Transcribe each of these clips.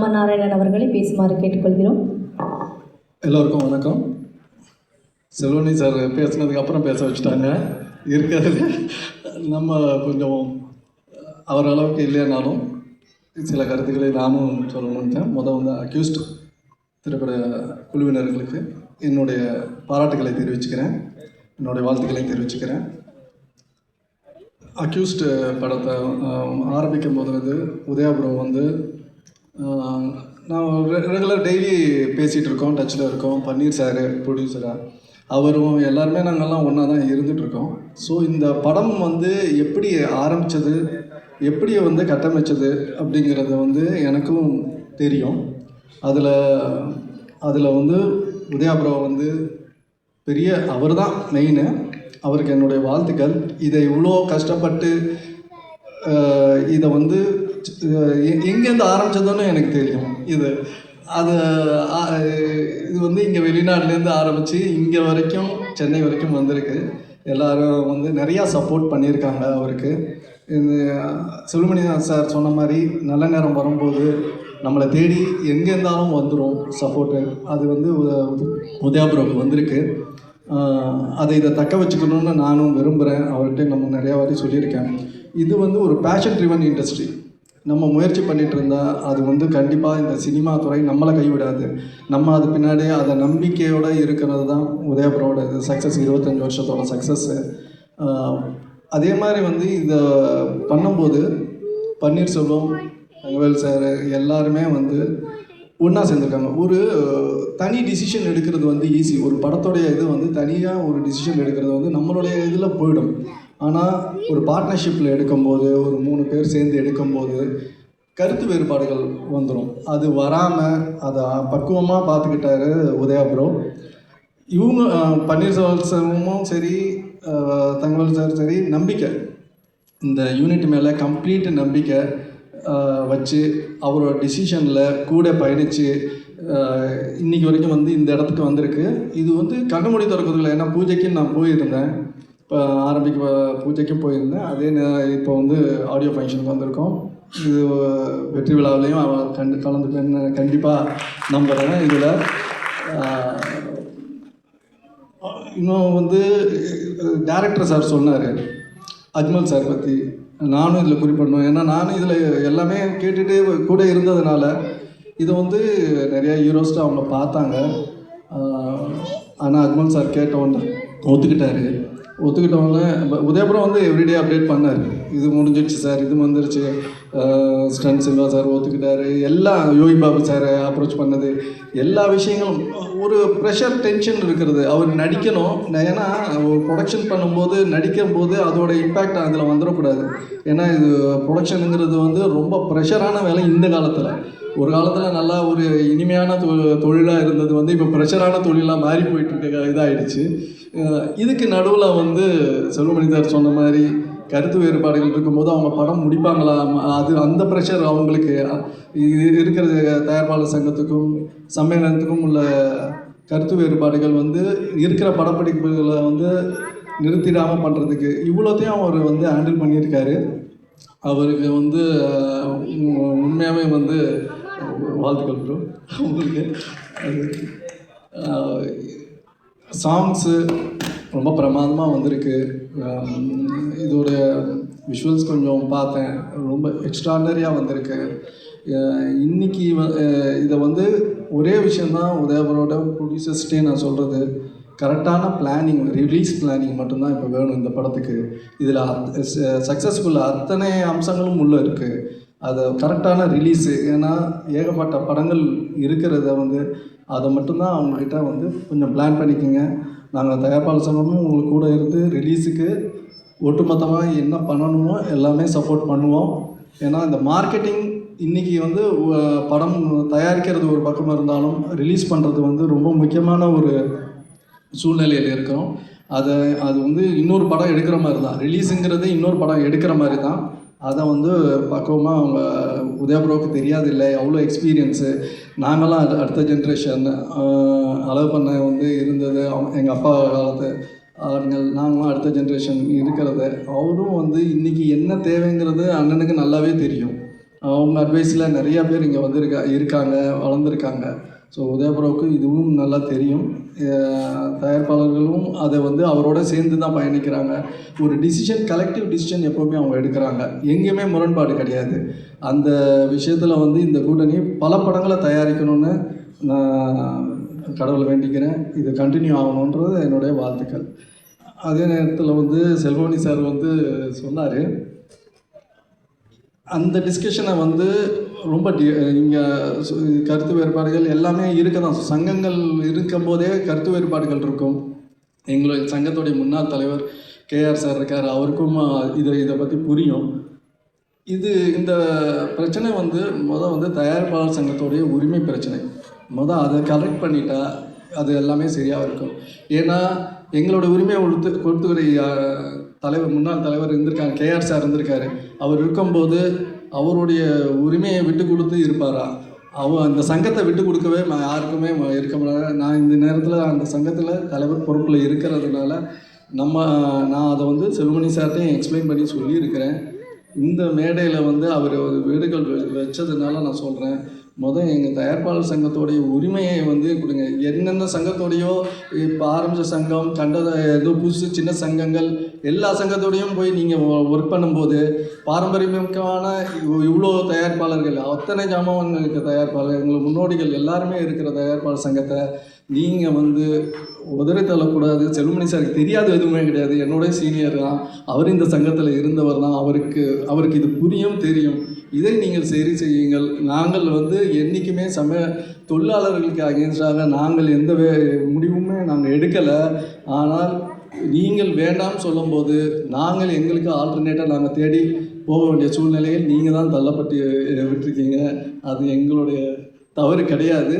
ராமநாராயணன் அவர்களை பேசுமாறு கேட்டுக்கொள்கிறோம். எல்லோருக்கும் வணக்கம். செல்வனி சார் பேசினதுக்கு அப்புறம் பேச வச்சுட்டாங்க. இருக்கிறது நம்ம கொஞ்சம் அவர் அளவுக்கு இல்லைனாலும் சில கருத்துக்களை நானும் சொல்லணும்னு முதல் வந்து அக்யூஸ்ட் திரைப்பட குழுவினர்களுக்கு என்னுடைய பாராட்டுகளை தெரிவிச்சுக்கிறேன். என்னுடைய வாழ்த்துக்களை தெரிவிச்சுக்கிறேன். அக்யூஸ்டு படத்தை ஆரம்பிக்கும் போது வந்து உதயாபுரம் வந்து நான் ரெகுலர் டெய்லி பேசிகிட்டு இருக்கோம் டச்சில் இருக்கோம். பன்னீர் சார் ப்ரொடியூசராக அவரும் எல்லாருமே நாங்கள்லாம் ஒன்றா தான் இருந்துட்டு இருக்கோம் ஸோ இந்த படம் வந்து எப்படி ஆரம்பித்தது எப்படி வந்து கட்டமைச்சது அப்படிங்கிறது வந்து எனக்கும் தெரியும். அதில் அதில் வந்து உதயாபுரம் வந்து பெரிய அவர் தான் மெயினு அவருக்கு என்னுடைய வாழ்த்துக்கள். இதை இவ்வளோ கஷ்டப்பட்டு இதை வந்து எங்கேருந்து ஆரம்பித்ததுன்னு எனக்கு தெரியும். இது அது இது வந்து இங்கே வெளிநாட்டிலேருந்து ஆரம்பித்து இங்கே வரைக்கும் சென்னை வரைக்கும் வந்திருக்கு. எல்லோரும் வந்து நிறையா சப்போர்ட் பண்ணியிருக்காங்க அவருக்கு. இது சுப்பிரமணி சார் சொன்ன மாதிரி நல்ல நேரம் வரும்போது நம்மளை தேடி எங்கே இருந்தாலும் வந்துடும் சப்போர்ட்டு அது வந்து உத- உதயாபுரம் வந்திருக்கு. அதை இதை தக்க வச்சுக்கணும்னு நானும் விரும்புகிறேன் அவர்கிட்ட நம்ம நிறையா வாட்டி சொல்லியிருக்கேன். இது வந்து ஒரு பேஷன் ட்ரிவன் இண்டஸ்ட்ரி நம்ம முயற்சி பண்ணிகிட்டு இருந்தால் அது வந்து கண்டிப்பாக இந்த சினிமா துறை நம்மளை கைவிடாது. நம்ம அது பின்னாடியே அதை நம்பிக்கையோடு இருக்கிறது தான் உதயபுரோட இது. சக்ஸஸ் இருபத்தஞ்சி வருஷத்தோட சக்ஸஸ்ஸு அதே மாதிரி வந்து இதை பண்ணும்போது பன்னீர்செல்வம் தங்கவேல் சார் எல்லாருமே வந்து ஒன்றா சேர்ந்துருக்காங்க. ஒரு தனி டிசிஷன் எடுக்கிறது வந்து ஈஸி ஒரு படத்தோடைய இது வந்து தனியாக ஒரு டிசிஷன் எடுக்கிறது வந்து நம்மளுடைய இதில் போயிடும். ஆனால் ஒரு பார்ட்னர்ஷிப்பில் எடுக்கும்போது ஒரு மூணு பேர் சேர்ந்து எடுக்கும்போது கருத்து வேறுபாடுகள் வந்துடும் அது வராமல் அதை பக்குவமாக பார்த்துக்கிட்டாரு உதயா ப்ரோ இவங்க அஹ், பன்னீர்செல்வம் சரி அஹ், தங்கவேல் சார் சரி நம்பிக்கை. இந்த யூனிட் மேலே கம்ப்ளீட் நம்பிக்கை வச்சு அவரோட டிசிஷனில் கூட பயணித்து இன்னைக்கு வரைக்கும் வந்து இந்த இடத்துக்கு வந்திருக்கு. இது வந்து கண்ணமூடி திறக்கிறதுல ஏன்னா பூஜைக்கு நான் போயிருந்தேன். இப்போ ஆரம்பிக்க பூஜைக்கும் போயிருந்தேன். அதே நேரம் இப்போ வந்து ஆடியோ ஃபங்க்ஷனுக்கு வந்திருக்கோம். இது வெற்றி விழாவிலையும் அவ கண்டு கலந்துப்பேன்னு கண்டிப்பாக நம்புகிறேன் இதில். இன்னும் வந்து டேரக்டர் சார் சொன்னார். அஜ்மல் சார் பற்றி நானும் இதில் குறிப்பிடணும். ஏன்னா நானும் இதில் எல்லாமே கேட்டுகிட்டே கூட இருந்ததுனால இதை வந்து நிறையா ஹீரோஸ்ட்டு அவங்க பார்த்தாங்க. ஆனால் அஜ்மல் சார் கேட்டவொன்னே ஒத்துக்கிட்டாரு. ஒத்துக்கிட்டவங்க உதயபுரம் வந்து எவ்ரிடே அப்டேட் பண்ணார். இது முடிஞ்சிடுச்சு சார் இது வந்துருச்சு. ஸ்டன் சில்வா சார் ஒத்துக்கிட்டாரு. எல்லாம் யோகி பாபு சார் அப்ரோச் பண்ணது. எல்லா விஷயங்களும் ஒரு ப்ரெஷர் டென்ஷன் இருக்கிறது. அவர் நடிக்கணும். ஏன்னா ஒரு ப்ரொடக்ஷன் பண்ணும்போது நடிக்கும் போது அதோட இம்பேக்ட் அதில் வந்துடக்கூடாது ஏன்னா இது ப்ரொடக்ஷனுங்கிறது வந்து ரொம்ப ப்ரெஷரான வேலை இந்த காலத்தில். ஒரு காலத்தில் நல்லா ஒரு இனிமையான தொ தொழிலாக இருந்தது வந்து இப்போ ப்ரெஷரான தொழிலாக மாறி போயிட்டு இருக்க இதாகிடுச்சு இதுக்கு நடுவில் வந்து செல்வமணி சார் சொன்ன மாதிரி கருத்து வேறுபாடுகள் இருக்கும்போது அவங்க படம் முடிப்பாங்களா? அது அந்த ப்ரெஷர் அவங்களுக்கு இது இருக்கிற தயாரிப்பாளர் சங்கத்துக்கும் சம்மேளனத்துக்கும் உள்ள கருத்து வேறுபாடுகள் வந்து இருக்கிற படப்பிடிப்புகளை வந்து நிறுத்திடாமல் பண்ணுறதுக்கு இவ்வளோத்தையும் அவர் வந்து ஹேண்டில் பண்ணியிருக்காரு. அவருக்கு வந்து உண்மையாகவே வந்து வாழ்த்துக்கள் ப்ரோ உங்களுக்கு. சாங்ஸு ரொம்ப பிரமாதமாக வந்திருக்கு. இதோட விஷுவல்ஸ் கொஞ்சம் பார்த்தேன். ரொம்ப எக்ஸ்ட்ராடனரியாக வந்திருக்கு. இன்னைக்கு இதை வந்து ஒரே விஷயந்தான் உதயபரோட ப்ரொடியூசர்ஸ்டே நான் சொல்கிறது கரெக்டான பிளானிங் ரிலீஸ் பிளானிங் மட்டும்தான் இப்போ வேணும் இந்த படத்துக்கு. இதில் சக்ஸஸ்ஃபுல் அத்தனை அம்சங்களும் உள்ளே இருக்குது அதை கரெக்டான ரிலீஸு ஏன்னா ஏகப்பட்ட படங்கள் இருக்கிறத வந்து அதை மட்டும்தான் அவங்கக்கிட்ட வந்து கொஞ்சம் பிளான் பண்ணிக்கோங்க. நாங்கள் தயாரிப்பாளர் சங்கமும் உங்களுக்கு கூட இருந்து ரிலீஸுக்கு ஒட்டுமொத்தமாக என்ன பண்ணணுமோ எல்லாமே சப்போர்ட் பண்ணுவோம். ஏன்னா இந்த மார்க்கெட்டிங் இன்றைக்கி வந்து படம் தயாரிக்கிறது ஒரு பக்கமாக இருந்தாலும் ரிலீஸ் பண்ணுறது வந்து ரொம்ப முக்கியமான ஒரு சூழ்நிலையில் இருக்கிறோம். அதை அது வந்து இன்னொரு படம் எடுக்கிற மாதிரி தான். ரிலீஸுங்கிறது இன்னொரு படம் எடுக்கிற மாதிரி தான். அதை வந்து பக்குவமாக அவங்க உதயபுரோவுக்கு தெரியாதில்லை அவ்வளோ எக்ஸ்பீரியன்ஸு நாங்களாம் அது அடுத்த ஜென்ரேஷன் அளவு பண்ண வந்து இருந்தது. அவங்க எங்கள் அப்பா காலத்து ஆளுங்கள் நாங்களும் அடுத்த ஜென்ரேஷன் இருக்கிறது. அவரும் வந்து இன்றைக்கி என்ன தேவைங்கிறது அண்ணனுக்கு நல்லாவே தெரியும். அவங்க அட்வைஸில் நிறையா பேர் இங்கே வந்திருக்கா இருக்காங்க வளர்ந்துருக்காங்க. ஸோ உதயபுரோவுக்கு இதுவும் நல்லா தெரியும். தயாரிப்பாளர்களும் அதை வந்து அவரோட சேர்ந்து தான் பயணிக்கிறாங்க. ஒரு டிசிஷன் கலெக்டிவ் டிசிஷன் எப்போவுமே அவங்க எடுக்கிறாங்க. எங்கேயுமே முரண்பாடு கிடையாது. அந்த விஷயத்தில் வந்து இந்த கூட்டணி பல படங்களை தயாரிக்கணும்னு நான் கடவுளை வேண்டிக்கிறேன். இது கண்டினியூ ஆகணுன்றது என்னுடைய வாழ்த்துக்கள். அதே நேரத்தில் வந்து செல்வமணி சார் வந்து சொன்னார். அந்த டிஸ்கஷனை வந்து ரொம்ப டி இங்கே கருத்து வேறுபாடுகள் எல்லாமே இருக்க தான் சங்கங்கள் இருக்கும் போதே கருத்து வேறுபாடுகள் இருக்கும். எங்களுடைய சங்கத்துடைய முன்னாள் தலைவர் கேஆர் சார் இருக்கார். அவருக்கும் இதை இதை பற்றி புரியும். இது இந்த பிரச்சனை வந்து மொதல் வந்து தயாரிப்பாளர் சங்கத்துடைய உரிமை பிரச்சனை. மொதல் அதை கரெக்ட் பண்ணிட்டா அது எல்லாமே சரியாக இருக்கும். ஏன்னா எங்களோட உரிமையை கொடுத்து கொடுத்துக்கிற தலைவர் முன்னாள் தலைவர் இருந்திருக்காங்க கேஆர் சார் இருந்திருக்காரு. அவர் இருக்கும்போது அவருடைய உரிமையை விட்டு கொடுத்து இருப்பாரா? அவ அந்த சங்கத்தை விட்டு கொடுக்கவே யாருக்குமே இருக்க முடியாது நான் இந்த நேரத்தில் அந்த சங்கத்தில் தலைவர் பொறுப்பில் இருக்கிறதுனால நம்ம நான் அதை வந்து செல்வமணி சார்ட்டையும் எக்ஸ்பிளைன் பண்ணி சொல்லியிருக்கிறேன். இந்த மேடையில் வந்து அவர் ஒரு வீடுகள் வெ- வச்சதுனால நான் சொல்கிறேன் முதல் எங்கள் தயாரிப்பாளர் சங்கத்தோடைய உரிமையை வந்து கொடுங்க. என்னென்ன சங்கத்தோடையோ இப்போ ஆரம்பித்த சங்கம் கண்டத ஏதோ புதுசு சின்ன சங்கங்கள் எல்லா சங்கத்தோடையும் போய் நீங்கள் ஒர்க் பண்ணும்போது பாரம்பரியமிக்கமான இவ்வளோ தயாரிப்பாளர்கள் அத்தனை ஜாமான் இருக்க தயாரிப்பாளர் எங்களுக்கு முன்னோடிகள் எல்லாருமே இருக்கிற தயாரிப்பாளர் சங்கத்தை நீங்கள் வந்து உதறி தள்ளக்கூடாது. செல்வமணி சாருக்கு தெரியாத எதுவுமே கிடையாது. என்னோட சீனியர் தான். அவர் இந்த சங்கத்தில் இருந்தவர் தான். அவருக்கு அவருக்கு இது புரியும் தெரியும். இதை நீங்கள் சரி செய்யுங்கள். நாங்கள் வந்து என்றைக்குமே சம தொழிலாளர்களுக்கு அகேன்ஸ்டாக நாங்கள் எந்த வே முடிவுமே நாங்கள் எடுக்கலை. ஆனால் நீங்கள் வேண்டாம் சொல்லும்போது நாங்கள் எங்களுக்கு ஆல்டர்னேட்டாக நாங்கள் தேடி போக வேண்டிய சூழ்நிலையில் நீங்கள் தான் தள்ளப்பட்டு விட்டுருக்கீங்க. அது எங்களுடைய தவறு கிடையாது.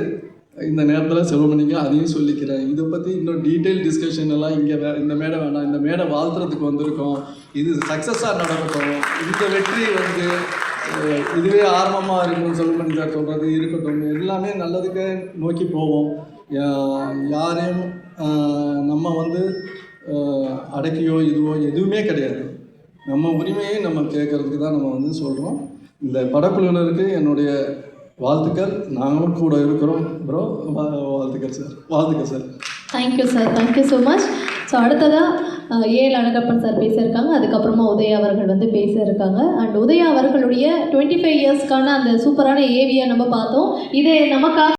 இந்த நேரத்தில் செல்வமணிக்கு அதையும் சொல்லிக்கிறேன். இதை பற்றி இன்னும் டீட்டெயில் டிஸ்கஷன் எல்லாம் இங்கே வே இந்த மேடை வேணாம். இந்த மேடை வாழ்த்துறதுக்கு வந்திருக்கோம். இது சக்ஸஸாக நடக்கட்டும். இந்த வெற்றி வந்து இதுவே ஆர்வமாக இருக்கணும் செல்வமணி சார் சொல்கிறது இருக்கட்டும். எல்லாமே நல்லதுக்கு நோக்கி போவோம். யாரையும் நம்ம வந்து அடக்கியோ இதுவோ எதுவுமே கிடையாது. நம்ம உரிமையை நம்ம கேட்கறதுக்கு தான் நம்ம வந்து சொல்கிறோம் இந்த படக்குழுவினருக்கு என்னுடைய வாழ்த்துக்கள். நாங்களும் கூட இருக்கிறோம் ப்ரோ வாழ்த்துக்கள் சார் வாழ்த்துக்கள் sir thank you sir thank you so much so அடுத்ததாக ஏஎல் அழகப்பன் சார் பேசியிருக்காங்க. அதுக்கப்புறமா உதயா அவர்கள் வந்து பேசியிருக்காங்க. இருக்காங்க அண்ட் உதயா அவர்களுடைய டுவெண்ட்டி ஃபைவ் இயர்ஸ்க்கான அந்த சூப்பரான ஏவியை நம்ம பார்த்தோம். இது நமக்காக